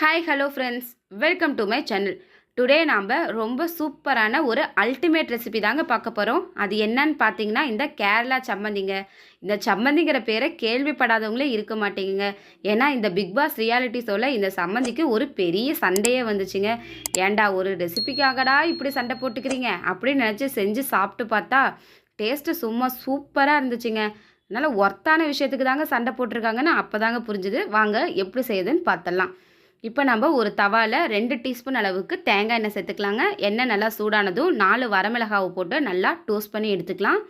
Hi hello friends welcome to my channel today நாம் ரொம்ப சூப்பரான ஒரு அல்டிமேட் ரெசிபி தாங்க பார்க்க போகிறோம் அது என்னன்னு பார்த்தீங்கன்னா இந்த கேரளா சம்மந்திங்க. இந்த சம்மந்திங்கிற பேரை கேள்விப்படாதவங்களே இருக்க மாட்டேங்குங்க. ஏன்னா இந்த பிக் பாஸ் ரியாலிட்டி ஷோவில் இந்த சம்மந்திக்கு ஒரு பெரிய சண்டையே வந்துச்சுங்க. ஏன்டா ஒரு ரெசிபிக்காகடா இப்படி சண்டை போட்டுக்கிறீங்க? அப்படின்னு நினச்சி செஞ்சு சாப்பிட்டு பார்த்தா டேஸ்ட்டு சும்மா சூப்பராக இருந்துச்சுங்க. அதனால் ஒர்த்தான விஷயத்துக்கு தாங்க சண்டை போட்டிருக்காங்கன்னு அப்போ தாங்க புரிஞ்சுது. வாங்க எப்படி செய்யுதுன்னு பார்த்தலாம் இப்போ நம்ம ஒரு தவாவில் ரெண்டு டீஸ்பூன் அளவுக்கு தேங்காய் எண்ணெய் சேர்த்துக்கலாங்க. எண்ணெய் நல்லா சூடானதும் நாலு வரமிளகாவை போட்டு நல்லா டோஸ்ட் பண்ணி எடுத்துக்கலாம்.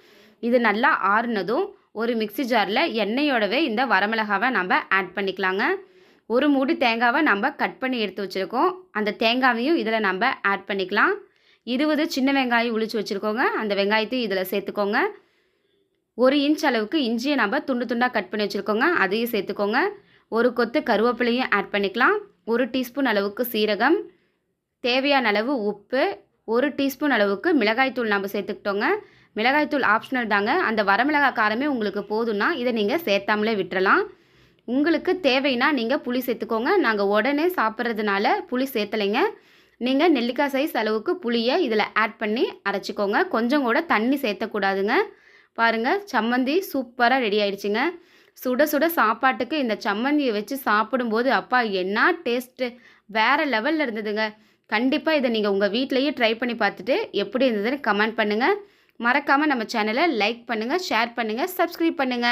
இது நல்லா ஆறுனதும் ஒரு மிக்சி ஜாரில் எண்ணெயோடவே இந்த வரமிளகாவை நம்ம ஆட் பண்ணிக்கலாங்க. ஒரு மூடி தேங்காவை நம்ம கட் பண்ணி எடுத்து வச்சுருக்கோம். அந்த தேங்காவையும் இதில் நம்ம ஆட் பண்ணிக்கலாம். இருபது சின்ன வெங்காயம் உளிச்சு வச்சுருக்கோங்க. அந்த வெங்காயத்தையும் இதில் சேர்த்துக்கோங்க. ஒரு இன்ச் அளவுக்கு இஞ்சியை நம்ம துண்டு துண்டாக கட் பண்ணி வச்சுருக்கோங்க. அதையும் சேர்த்துக்கோங்க. ஒரு கொத்து கருவேப்பிலையும் ஆட் பண்ணிக்கலாம். ஒரு டீஸ்பூன் அளவுக்கு சீரகம் தேவையான அளவு உப்பு ஒரு டீஸ்பூன் அளவுக்கு மிளகாய்த்தூள் நம்ம சேர்த்துக்கிட்டோங்க. மிளகாய்த்தூள் ஆப்ஷனல் தாங்க. அந்த வரமிளகாய் காரமே உங்களுக்கு போதும்னா இதை நீங்கள் சேர்த்தாமலே விட்டுறலாம். உங்களுக்கு தேவைன்னா நீங்கள் புளி சேர்த்துக்கோங்க. நாங்கள் உடனே சாப்பிட்றதுனால புளி சேர்த்தலைங்க. நீங்கள் நெல்லிக்காய் சைஸ் அளவுக்கு புளியை இதில் ஆட் பண்ணி அரைச்சிக்கோங்க. கொஞ்சம் கூட தண்ணி சேர்த்தக்கூடாதுங்க. பாருங்கள் சம்மந்தி சூப்பராக ரெடி ஆயிடுச்சுங்க. சுட சுட சாப்பாட்டுக்கு இந்த சம்மந்தியை வச்சு சாப்பிடும்போது அப்பா என்ன டேஸ்ட்டு? வேறு லெவலில் இருந்ததுங்க. கண்டிப்பாக இதை நீங்கள் உங்கள் வீட்லேயே ட்ரை பண்ணி பார்த்துட்டு எப்படி இருந்ததுன்னு கமெண்ட் பண்ணுங்கள் மறக்காமல் நம்ம சேனலை லைக் பண்ணுங்கள் ஷேர் பண்ணுங்கள் சப்ஸ்கிரைப் பண்ணுங்கள்